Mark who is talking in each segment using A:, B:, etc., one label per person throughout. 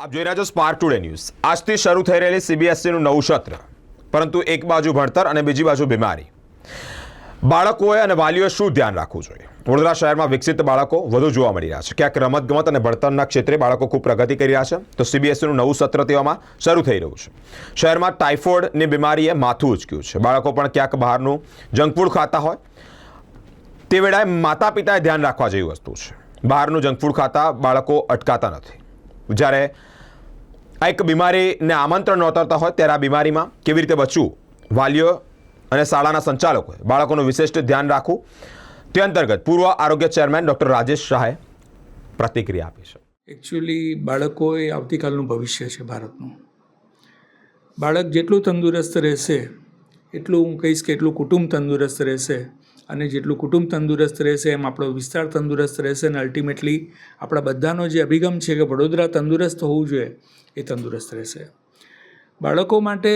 A: આપ જોઈ રહ્યા છો સ્પાર્ક ટુડે ન્યૂઝ આજથી શરૂ થઈ રહેલી સીબીએસસીનું નવું સત્ર. પરંતુ એક બાજુ ભણતર અને બીજી બાજુ બીમારી. બાળકોએ અને વાલીઓએ શું ધ્યાન રાખવું જોઈએ? વડોદરા શહેરમાં વિકસિત બાળકો વધુ જોવા મળી રહ્યા છે. ક્યાંક રમતગમત અને ભણતરના ક્ષેત્રે બાળકો ખૂબ પ્રગતિ કરી રહ્યા છે. તો સીબીએસસીનું નવું સત્ર તેવામાં શરૂ થઈ રહ્યું છે. શહેરમાં ટાઇફોઇડની બીમારીએ માથું ઉચક્યું છે. બાળકો પણ ક્યાંક બહારનું જંક ફૂડ ખાતા હોય. તે વેળાએ માતા પિતાએ ધ્યાન રાખવા જેવી વસ્તુ છે. બહારનું જંક ફૂડ ખાતા બાળકો અટકાતા નથી. જ્યારે આ એક બીમારીને આમંત્રણ નોતરતા હોય ત્યારે આ બીમારીમાં કેવી રીતે બચવું? વાલીઓ અને શાળાના સંચાલકોએ, બાળકોનું વિશિષ્ટ ધ્યાન રાખવું. તે અંતર્ગત પૂર્વ આરોગ્ય ચેરમેન ડૉક્ટર રાજેશ શાહે પ્રતિક્રિયા આપી છે.
B: એકચ્યુઅલી બાળકો એ આવતીકાલનું ભવિષ્ય છે ભારતનું. બાળક જેટલું તંદુરસ્ત રહેશે, એટલું હું કહીશ કે એટલું કુટુંબ તંદુરસ્ત રહેશે અને જેટલું કુટુંબ તંદુરસ્ત રહેશે, એમ આપણો વિસ્તાર તંદુરસ્ત રહેશે અને અલ્ટિમેટલી આપણા બધાનો જે અભિગમ છે કે વડોદરા તંદુરસ્ત હોવું જોઈએ, એ તંદુરસ્ત રહેશે. બાળકો માટે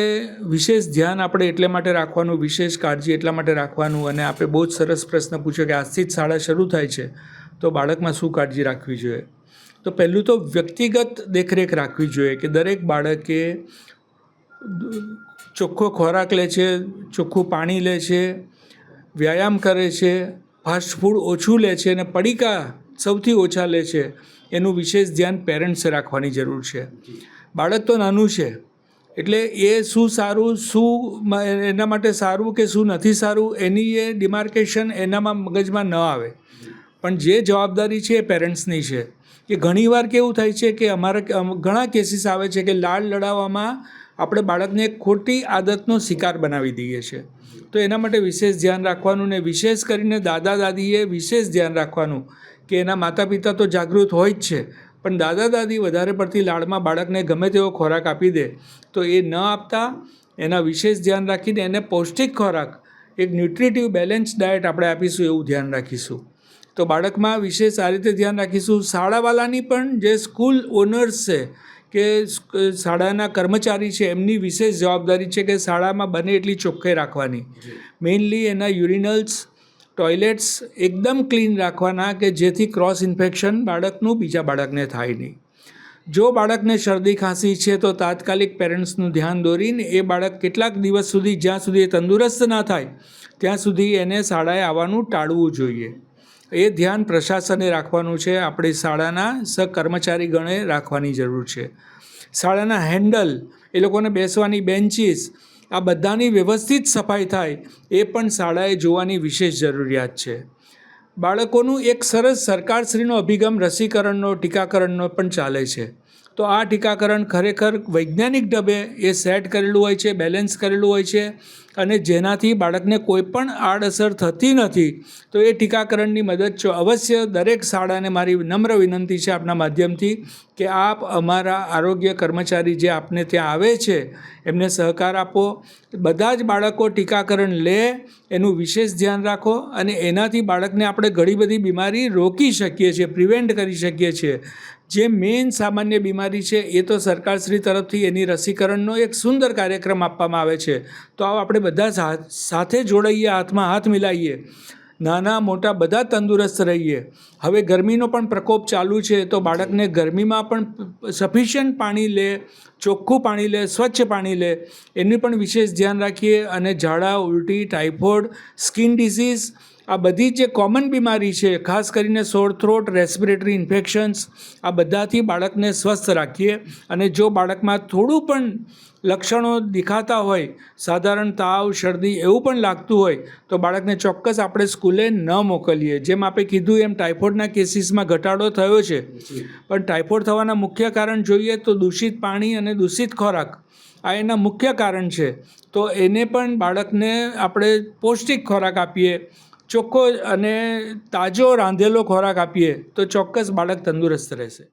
B: વિશેષ ધ્યાન આપણે એટલે માટે રાખવાનું, વિશેષ કાળજી એટલા માટે રાખવાનું અને આપણે બહુ જ સરસ પ્રશ્ન પૂછ્યો કે આજથી જ શાળા શરૂ થાય છે, તો બાળકમાં શું કાળજી રાખવી જોઈએ? તો પહેલું તો વ્યક્તિગત દેખરેખ રાખવી જોઈએ કે દરેક બાળકે ચોખ્ખો ખોરાક લે છે, ચોખ્ખું પાણી લે છે વ્યાયામ કરે છે ફાસ્ટ ફૂડ ઓછું લે છે અને પડીકા સૌથી ઓછા લે છે એનું વિશેષ ધ્યાન પેરેન્ટ્સે રાખવાની જરૂર છે. બાળક તો નાનું છે એટલે એ શું સારું શું એના માટે સારું કે શું નથી સારું એની એ ડિમાર્કેશન એનામાં મગજમાં ન આવે. પણ જે જવાબદારી છે એ પેરેન્ટ્સની છે. કે ઘણીવાર કેવું થાય છે કે અમારા ઘણા કેસીસ આવે છે કે લાડ લડાવવામાં આપણે બાળકને ખોટી આદતનો શિકાર બનાવી દઈએ છીએ. તો એના માટે વિશેષ ધ્યાન રાખવાનું ને વિશેષ કરીને દાદા દાદીએ વિશેષ ધ્યાન રાખવાનું કે એના માતા પિતા તો જાગૃત હોય જ છે, પણ દાદા દાદી વધારે પડતી લાડમાં બાળકને ગમે તેવો ખોરાક આપી દે તો એ ન આપતા, એના વિશેષ ધ્યાન રાખીને એને પૌષ્ટિક ખોરાક, એક ન્યુટ્રિટિવ બેલેન્સ ડાયટ આપણે આપીશું એવું ધ્યાન રાખીશું. તો બાળકમાં વિશેષ આ રીતે ધ્યાન રાખીશું. શાળાવાલાની પણ જે સ્કૂલ ઓનર્સ છે કે શાળાના કર્મચારી છે એમની વિશેષ જવાબદારી છે કે શાળામાં બને એટલી ચોખ્ખાઈ રાખવાની. મેઇનલી એના યુરિનલ્સ ટોયલેટ્સ એકદમ ક્લીન રાખવાના કે જેથી ક્રોસ ઇન્ફેક્શન બાળકનું બીજા બાળકને થાય નહીં. જો બાળકને શરદી ખાંસી છે તો તાત્કાલિક પેરેન્ટ્સનું ધ્યાન દોરીને એ બાળક કેટલાક દિવસ સુધી જ્યાં સુધી એ તંદુરસ્ત ના થાય ત્યાં સુધી એને શાળાએ આવવાનું ટાળવું જોઈએ. એ ધ્યાન પ્રશાસને રાખવાનું છે. આપણે શાળાના સહકર્મચારી ગણે રાખવાની જરૂર છે. શાળાના હેન્ડલ, એ લોકોને બેસવાની બેન્ચીસ, આ બધાની વ્યવસ્થિત સફાઈ થાય એ પણ શાળાએ જોવાની વિશેષ જરૂરિયાત છે. બાળકોનું એક સરસ સરકારશ્રીનો અભિગમ રસીકરણનો, ટીકાકરણનો પણ ચાલે છે. તો આ ટીકાકરણ ખરેખર વૈજ્ઞાનિક ઢબે એ સેટ કરેલું હોય છે બેલેન્સ કરેલું હોય છે અને જેનાથી બાળકને કોઈ પણ આડઅસર થતી નથી. તો એ ટીકાકરણની મદદ અવશ્ય દરેક શાળાને મારી નમ્ર વિનંતી છે આપના માધ્યમથી કે આપ અમારા આરોગ્ય કર્મચારી જે આપને ત્યાં આવે છે, એમને સહકાર આપો. બધા જ બાળકો ટીકાકરણ લે, એનું વિશેષ ધ્યાન રાખો અને એનાથી બાળકને આપણે ઘણી બધી બીમારી રોકી શકીએ છીએ પ્રિવેન્ટ કરી શકીએ છીએ. જે મેઇન સામાન્ય બીમારી છે, એ તો સરકારશ્રી તરફથી એની રસીકરણનો એક સુંદર કાર્યક્રમ આપવામાં આવે છે. તો આવો આપણે બધા સાથે જોડાઈએ, હાથમાં હાથ મિલાઈએ. નાના, મોટા બધા તંદુરસ્ત રહીએ. હવે ગરમીનો પણ પ્રકોપ ચાલુ છે, તો બાળકને ગરમીમાં પણ સફિશિયન્ટ પાણી લે, ચોખ્ખું પાણી લે, સ્વચ્છ પાણી લે. એનું પણ વિશેષ ધ્યાન રાખીએ અને ઝાડા, ઉલટી ટાઇફોઇડ સ્કિન ડિસીઝ આ બધી જે કોમન બીમારી છે, ખાસ કરીને સોર થ્રોટ રેસ્પિરેટરી ઇન્ફેક્શન્સ આ બધાથી બાળકને સ્વસ્થ રાખીએ અને જો બાળકમાં થોડું પણ લક્ષણો દેખાતા હોય, સાધારણ તાવ, શરદી એવું પણ લાગતું હોય, તો બાળકને ચોક્કસ આપણે સ્કૂલે ન મોકલીએ. જેમ આપણે કીધું એમ ટાઇફોઇડના કેસીસમાં ઘટાડો થયો છે. પણ ટાઇફોઇડ થવાના મુખ્ય કારણ જોઈએ તો દૂષિત પાણી અને દૂષિત ખોરાક. આ એના મુખ્ય કારણ છે. તો એને પણ બાળકને આપણે પૌષ્ટિક ખોરાક આપીએ. ચોખ્ખો અને તાજો રાંધેલો ખોરાક આપીએ તો ચોક્કસ બાળક તંદુરસ્ત રહેશે.